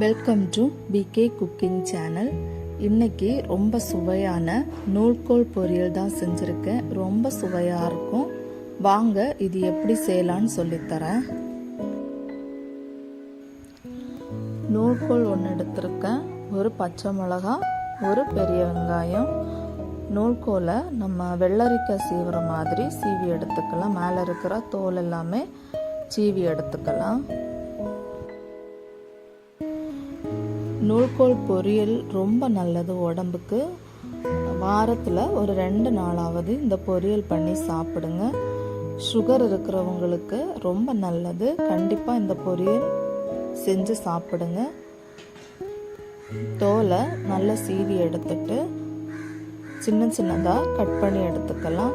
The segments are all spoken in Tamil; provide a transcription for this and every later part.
Welcome to P K cooking channel இன்னைக்கு ரொம்ப சுவையான நூல்கோல் பொரியல் தான் செஞ்சுருக்கேன். ரொம்ப சுவையாக இருக்கும். வாங்க இது எப்படி செய்யலான்னு சொல்லித்தரேன் நூல்கோல் ஒன்று எடுத்திருக்கேன். ஒரு பச்சை மிளகா ஒரு பெரிய வெங்காயம். நூல்கோலை நம்ம வெள்ளரிக்காய் சீவுற மாதிரி சீவி எடுத்துக்கலாம். மேலே இருக்கிற தோல் எல்லாமே சீவி எடுத்துக்கலாம். நூல்கோல் பொரியல் ரொம்ப நல்லது உடம்புக்கு. வாரத்தில் ஒரு ரெண்டு நாளாவது இந்த பொரியல் பண்ணி சாப்பிடுங்க. சுகர் இருக்கிறவங்களுக்கு ரொம்ப நல்லது. கண்டிப்பாக இந்த பொரியல் செஞ்சு சாப்பிடுங்க. தோலை நல்லா சீவி எடுத்துட்டு சின்ன சின்னதாக கட் பண்ணி எடுத்துக்கலாம்.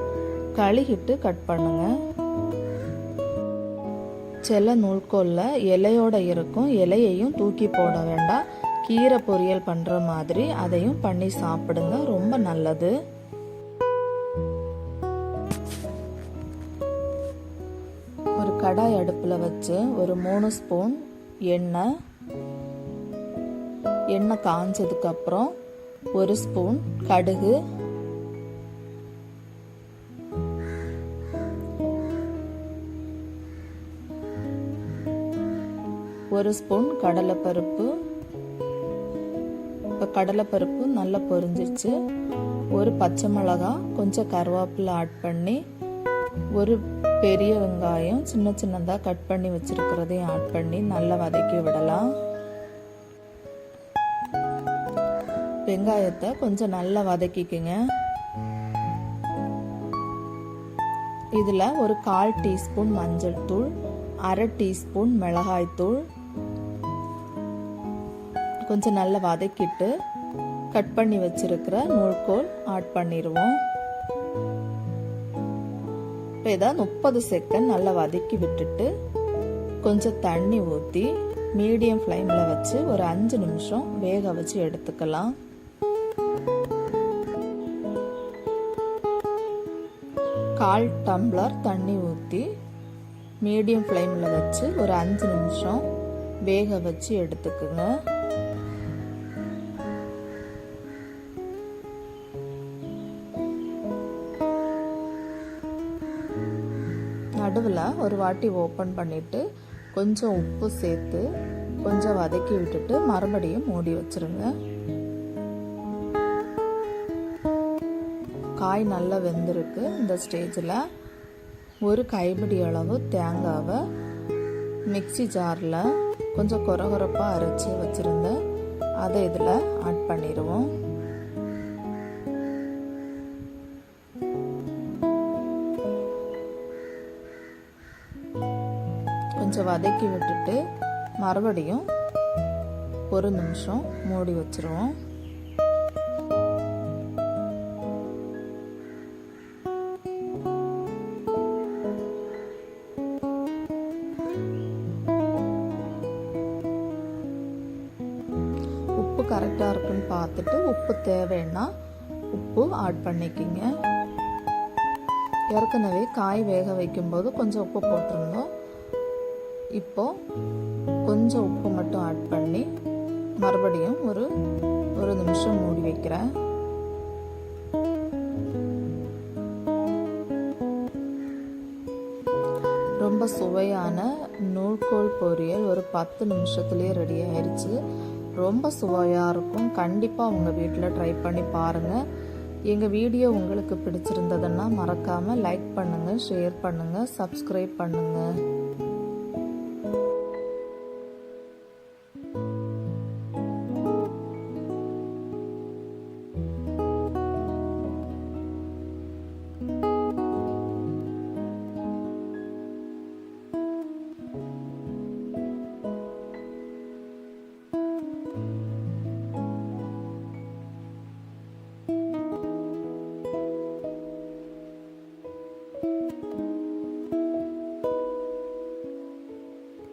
கழுகிட்டு கட் பண்ணுங்க. செல்ல நூல்கோலில் இலையோட இருக்கும். இலையையும் தூக்கி போட வேண்டாம். கீரை பொரியல் பண்ணுற மாதிரி அதையும் பண்ணி சாப்பிடுங்க. ரொம்ப நல்லது. ஒரு கடாய் அடுப்பில் வச்சு ஒரு மூணு ஸ்பூன் எண்ணெய். எண்ணெய் காஞ்சதுக்கப்புறம் ஒரு ஸ்பூன் கடுகு. ஒரு ஸ்பூன் கடலைப்பருப்பு. கடலைப்பருப்பு நல்லா பொரிஞ்சிருச்சு. ஒரு பச்சை மிளகா கொஞ்சம் கருவேப்பிலை ஆட் பண்ணி ஒரு பெரிய வெங்காயம் சின்ன சின்னதாக கட் பண்ணி வச்சுருக்கிறதையும் ஆட் பண்ணி நல்லா வதக்கி விடலாம். வெங்காயத்தை கொஞ்சம் நல்லா வதக்கிக்குங்க. இதில் ஒரு கால் டீஸ்பூன் மஞ்சள் தூள் அரை டீஸ்பூன் மிளகாய்த்தூள் கொஞ்சம் நல்லா வதக்கிட்டு கட் பண்ணி வச்சிருக்கிற நூல்கோல் ஆட் பண்ணிடுவோம். இப்போ இதை முப்பது செகண்ட் நல்லா வதக்கி விட்டுட்டு கொஞ்சம் தண்ணி ஊற்றி மீடியம் ஃப்ளேமில் வச்சு ஒரு அஞ்சு நிமிஷம் வேக வச்சு எடுத்துக்கலாம். கால் டம்ளர் தண்ணி ஊற்றி மீடியம் ஃப்ளேமில் வச்சு ஒரு அஞ்சு நிமிஷம் வேக வச்சு எடுத்துக்குங்க. நடுவில் ஒரு வாட்டி ஓப்பன் பண்ணிவிட்டு கொஞ்சம் உப்பு சேர்த்து கொஞ்சம் வதக்கி விட்டுட்டு மறுபடியும் மூடி வச்சுருங்க. காய் நல்லா வெந்திருக்கு. இந்த ஸ்டேஜில் ஒரு கைப்பிடி அளவு தேங்காவை மிக்சி ஜாரில் கொஞ்சம் குறகுறப்பாக அரைச்சி வச்சுருந்தேன். அதை இதில் ஆட் பண்ணிடுவோம். கொஞ்சம் வதக்கி விட்டுட்டு மறுபடியும் ஒரு நிமிஷம் மூடி வச்சுருவோம். உப்பு கரெக்டாக இருக்குன்னு பார்த்துட்டு உப்பு தேவைன்னா உப்பு ஆட் பண்ணிக்கிங்க. ஏற்கனவே காய் வேக வைக்கும்போது கொஞ்சம் உப்பு போட்டிருந்தோம். இப்போ கொஞ்சம் உப்பு மட்டும் ஆட் பண்ணி மறுபடியும் ஒரு ஒரு நிமிஷம் மூடி வைக்கிறேன். ரொம்ப சுவையான நூல்கோல் பொரியல் ஒரு பத்து நிமிஷத்துலேயே ரெடி ஆயிடுச்சு ரொம்ப சுவையாக இருக்கும். கண்டிப்பாக உங்கள் வீட்டில் ட்ரை பண்ணி பாருங்கள் எங்கள் வீடியோ உங்களுக்கு பிடிச்சிருந்ததுன்னா மறக்காமல் லைக் பண்ணுங்கள் ஷேர் பண்ணுங்கள் சப்ஸ்கிரைப் பண்ணுங்கள்